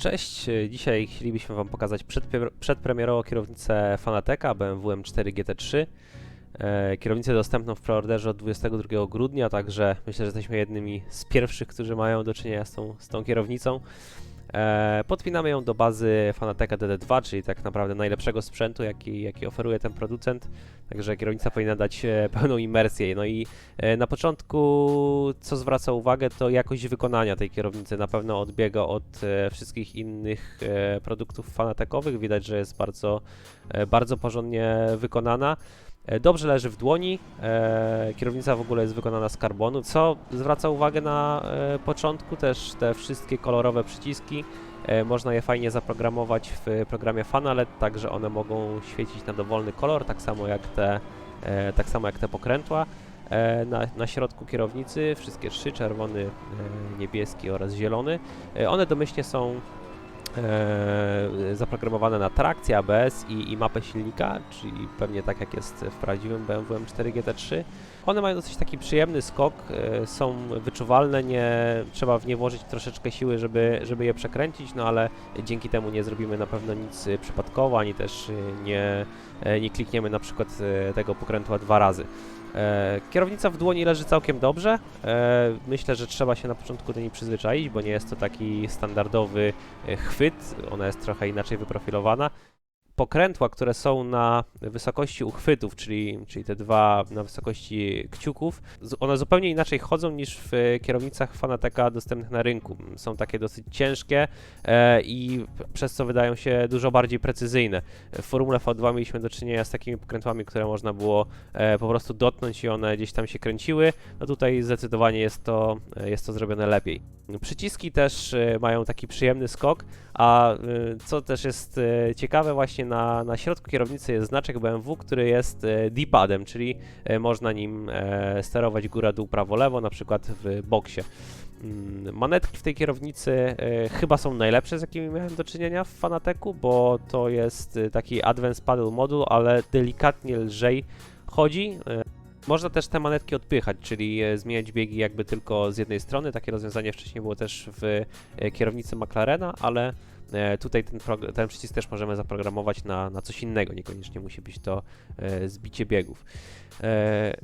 Cześć, dzisiaj chcielibyśmy Wam pokazać przedpremierową kierownicę Fanateka BMW M4 GT3. E, Kierownicę dostępną w preorderze od 22 grudnia, także myślę, że jesteśmy jednymi z pierwszych, którzy mają do czynienia z tą, z tą kierownicą. E, Podpinamy ją do bazy Fanateka DD2, czyli tak naprawdę najlepszego sprzętu, jaki, jaki oferuje ten producent. Także kierownica powinna dać e, pełną imersję. No i e, na początku, co zwraca uwagę, to jakość wykonania tej kierownicy na pewno odbiega od e, wszystkich innych e, produktów fanatekowych. Widać, że jest bardzo, e, bardzo porządnie wykonana. E, Dobrze leży w dłoni. E, kierownica w ogóle jest wykonana z karbonu, co zwraca uwagę na e, początku. Też te wszystkie kolorowe przyciski. Można je fajnie zaprogramować w programie Fanalet, tak że one mogą świecić na dowolny kolor, tak samo jak te, tak samo jak te pokrętła. Na, na środku kierownicy wszystkie trzy, czerwony, niebieski oraz zielony. One domyślnie są zaprogramowane na trakcję, ABS i, i mapę silnika, czyli pewnie tak jak jest w prawdziwym BMW M4 GT3. One mają dosyć taki przyjemny skok, e, są wyczuwalne, nie trzeba w nie włożyć troszeczkę siły, żeby, żeby je przekręcić, no ale dzięki temu nie zrobimy na pewno nic e, przypadkowo, ani też e, nie, e, nie klikniemy na przykład e, tego pokrętła dwa razy. E, kierownica w dłoni leży całkiem dobrze. E, myślę, że trzeba się na początku do niej przyzwyczaić, bo nie jest to taki standardowy e, chwyt, ona jest trochę inaczej wyprofilowana. Pokrętła, które są na wysokości uchwytów, czyli, czyli te dwa na wysokości kciuków, one zupełnie inaczej chodzą niż w kierownicach Fanateka dostępnych na rynku. Są takie dosyć ciężkie e, i przez co wydają się dużo bardziej precyzyjne. W Formule V2 mieliśmy do czynienia z takimi pokrętłami, które można było e, po prostu dotknąć i one gdzieś tam się kręciły. No tutaj zdecydowanie jest to, e, jest to zrobione lepiej. Przyciski też e, mają taki przyjemny skok, a e, co też jest ciekawe, właśnie na, na środku kierownicy jest znaczek BMW, który jest e, D-padem, czyli e, można nim e, sterować góra, dół, prawo, lewo, na przykład w boksie. Mm, Manetki w tej kierownicy chyba są najlepsze, z jakimi miałem do czynienia w Fanateku, bo to jest taki Advanced Paddle Module, ale delikatnie lżej chodzi. Można też te manetki odpychać, czyli e, zmieniać biegi jakby tylko z jednej strony. Takie rozwiązanie wcześniej było też w e, kierownicy McLarena, ale e, tutaj ten, ten przycisk też możemy zaprogramować na, na coś innego. Niekoniecznie musi być to zbicie biegów.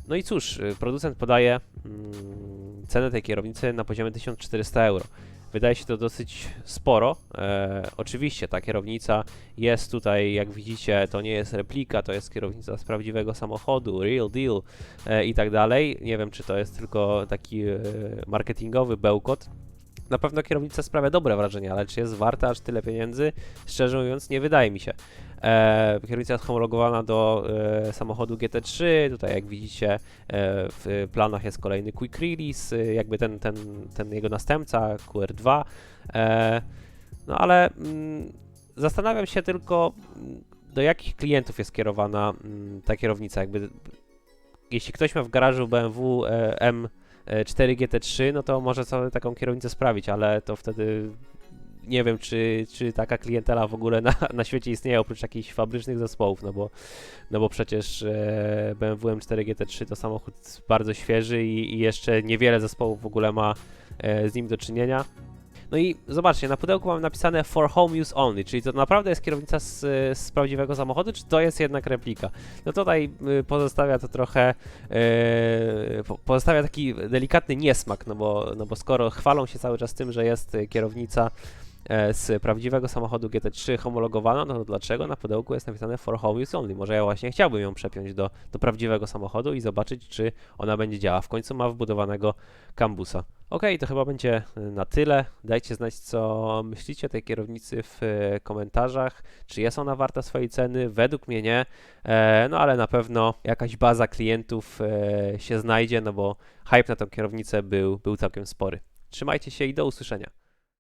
No i cóż, producent podaje mm, cenę tej kierownicy na poziomie 1400 euro. Wydaje się to dosyć sporo. E, oczywiście ta kierownica jest tutaj, jak widzicie, to nie jest replika, to jest kierownica z prawdziwego samochodu, real deal e, i tak dalej. Nie wiem, czy to jest tylko taki e, marketingowy bełkot. Na pewno kierownica sprawia dobre wrażenie, ale czy jest warta aż tyle pieniędzy? Szczerze mówiąc, nie wydaje mi się. E, kierownica jest homologowana do e, samochodu GT3. Tutaj, jak widzicie, e, w planach jest kolejny Quick Release, e, jakby ten, ten, ten jego następca, QR2. E, no ale mm, zastanawiam się tylko, mm, do jakich klientów jest kierowana mm, ta kierownica. Jakby, jeśli ktoś ma w garażu BMW e, M4 GT3, no to może sobie taką kierownicę sprawić, ale to wtedy nie wiem, czy, czy taka klientela w ogóle na, na świecie istnieje oprócz jakichś fabrycznych zespołów, no bo, no bo przecież e, BMW M4 GT3 to samochód bardzo świeży i, i jeszcze niewiele zespołów w ogóle ma e, z nim do czynienia. No i zobaczcie, na pudełku mam napisane for home use only, czyli to naprawdę jest kierownica z, z prawdziwego samochodu, czy to jest jednak replika? No tutaj y, pozostawia to trochę, y, po- pozostawia taki delikatny niesmak, no bo, no bo skoro chwalą się cały czas tym, że jest kierownica z prawdziwego samochodu GT3 homologowana, no to dlaczego na pudełku jest napisane for home use only? Może ja właśnie chciałbym ją przepiąć do, do prawdziwego samochodu i zobaczyć, czy ona będzie działała. W końcu ma wbudowanego kambusa. Okej, to chyba będzie y, na tyle. Dajcie znać, co myślicie o tej kierownicy w y, komentarzach. Czy jest ona warta swojej ceny? Według mnie nie. E, no ale na pewno jakaś baza klientów e, się znajdzie, no bo hype na tą kierownicę był, był całkiem spory. Trzymajcie się i do usłyszenia.